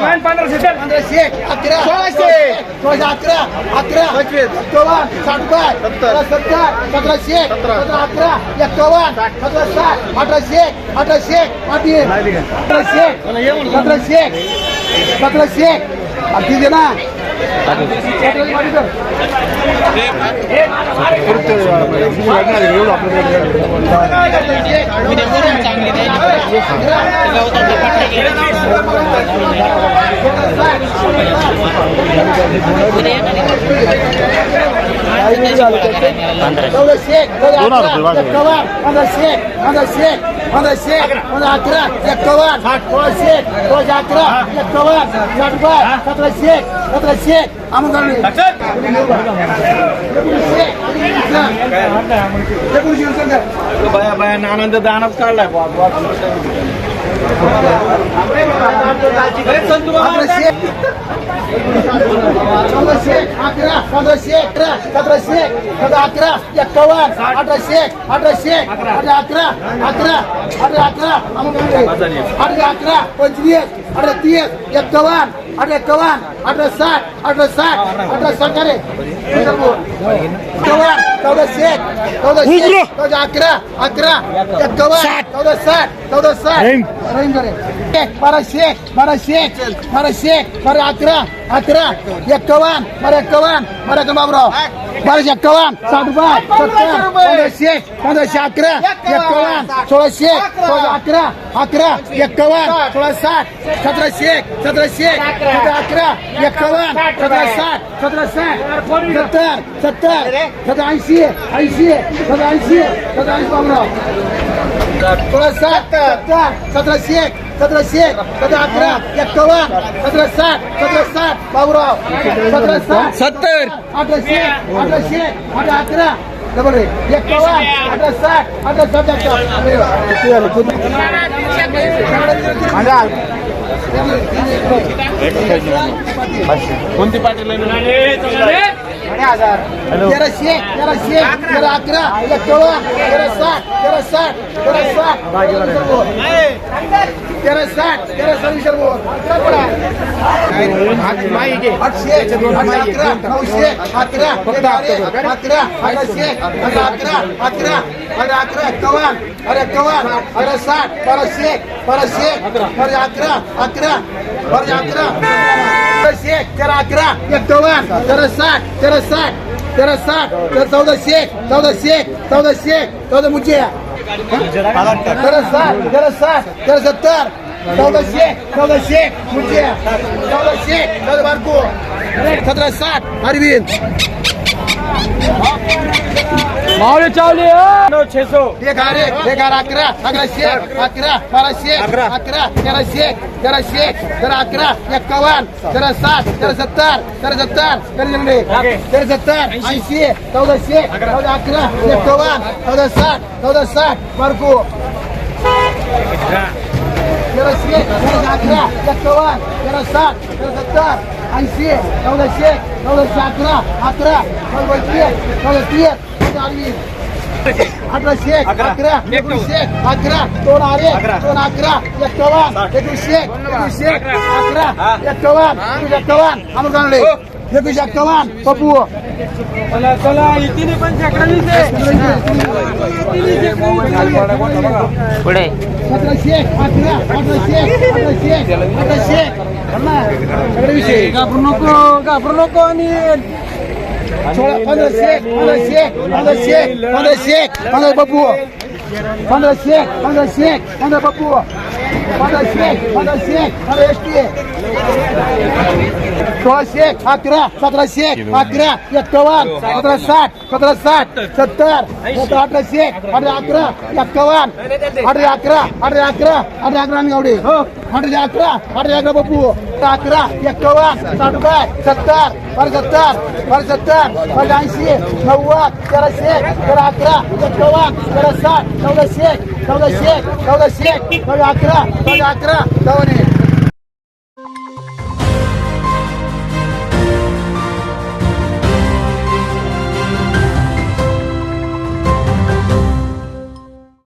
मान पंधराशे अकरा सोळाशे. सोळाशे अकरा अकरा पंचवीस. एकावन्न साठ रुपये सत्तर. सत्तर सतराशे सतरा. अकरा एकावन्न सतरा साठ अठराशे अठराशे अठरा सतराशे सतराशे दे ना सतराशे पाठी कर. चौदाशे एकावन्न पंधराशे पंधराशे पंधराशे पंधरा अकरा एकावन्न सोळाशे सोळाशे अकरा एकावन्न साठ रुपये सतराशे सतराशे अमुक बाया बाया आनंद दानच काढलाय पंधराशे चौदाशे अकरा पंधराशे अकरा सतराशे सतरा अकरा एकावन्न अठराशे अठराशे अठरा अकरा अकरा अठरा अकरा अठरा अकरा पंचवीस अठरा तीस एकावन्न अठरा एकावन्न अठरा साठ अठरा साठ अठरा साठ रे एकावन्न चौदाशे चौदाशे चौदा अकरा अकरा. एकावन्न चौदा साठ चौदा साठ. रहीम. करे. बाराशे बाराशे बाराशे बारा अकरा अकरा. एकावन्न बारा एकावन्न बारा बाबराव. बाराशे एकावन्न साठ रुपये सत्तर पंधराशे पंधराशे अकरा एकावन्न सोळाशे सोळा अकरा अकरा एकावन्न सोळा साठ सतराशे सतराशे सतरा अकरा एकावन्न सतरा साठ सतरा साठ सत्तर सत्तर सतरा ऐंशी ऐंशी सतरा ऐंशी सतरा ऐंशी सोळा साठ सत्तर सतराशे सतराशे सतरा अकरा एकावन्न सतरा साठ सतरा साठ बाबूराव सतरा साठ. सत्तर. अठराशे अठराशे अठरा अकरा. डबल रे. अठरा साठ अठरा साठ कोणती पाटील तेराशे तेराशे तेरा अकरा तेरा साठ तेरा साठ तेरा साठ. तेरा साठ तेरा सव्वीस नऊशे अकरा अकरा. अकरा. अकराशे अकरा अकरा. अरे अकरा एकावन्न. अरे एकावन्न. अरे साठ. बाराशे बाराशे अरे अकरा. अकरा. अरे अकरा. बाराशे तेरा अकरा. एकावन्न. तेरा साठ. तेरा साठ. तेरा साठ. तेरा चौदाशे चौदाशे चौदाशे चौदा मुचे तेरा साठ तेरा साठ तेरा सत्तर चौदाशे चौदाशे मुचे चौदाशे चौदा बारको सतरा साठ अरविंद मावळे चावले छे सौ. एक आरे एक आर अकरा अकराशे अकरा बाराशे अकरा. तेराशे तेराशे तेरा अकरा एकावन्न तेरा साठ तेरा सत्तर तेरा सत्तर तेरा तेरा सत्तर ऐंशी चौदाशे चौदा अकरा. एकावन्न चौदा साठ चौदा साठ बारको. तेराशे तेराशे अकरा एकावन्न तेरा साठ तेरा सत्तर ऐंशी चौदाशे चौदाशे अकरा अकरा चौदा अरविंद अठराशे अकरा एकोणीसशे अकरा दोन आरे दोन अकरा एकावन्न एकवीसशे एकवीसशे अकरा. एकावन्न एकावन्न अमर कानडे एकवीस एकावन्न पप्पू. चला चला इथे पण पुढे सतराशे अकरा अठराशे अठराशे अठराशे सगळे विषय घाबरू नको घाबरू नको आणि सोळा पंधराशे पंधराशे पंधराशे पंधराशे पंधरा बप्पू पंधराशे पंधराशे पंधरा बप्पू पंधराशे पंधराशे पंधरा एस टी सोळाशे अकरा सतराशे अकरा एकावन्न सतरा साठ सतरा साठ सत्तर सतरा अठराशे अठरा अकरा एकावन्न अठरा अकरा अठरा अकरा अठरा अकरा गावडे अठरा अकरा अठरा अकरा बप्पू अकरा एकावन्न साठ रुपये सत्तर बरं सत्तर बरं सत्तर बरं ऐंशी नव्वद तेराशे तेरा अकरा एकावन्न तेरा साठ चौदाशे चौदाशे चौदाशे चौदा अकरा चौदा अकरा चौदा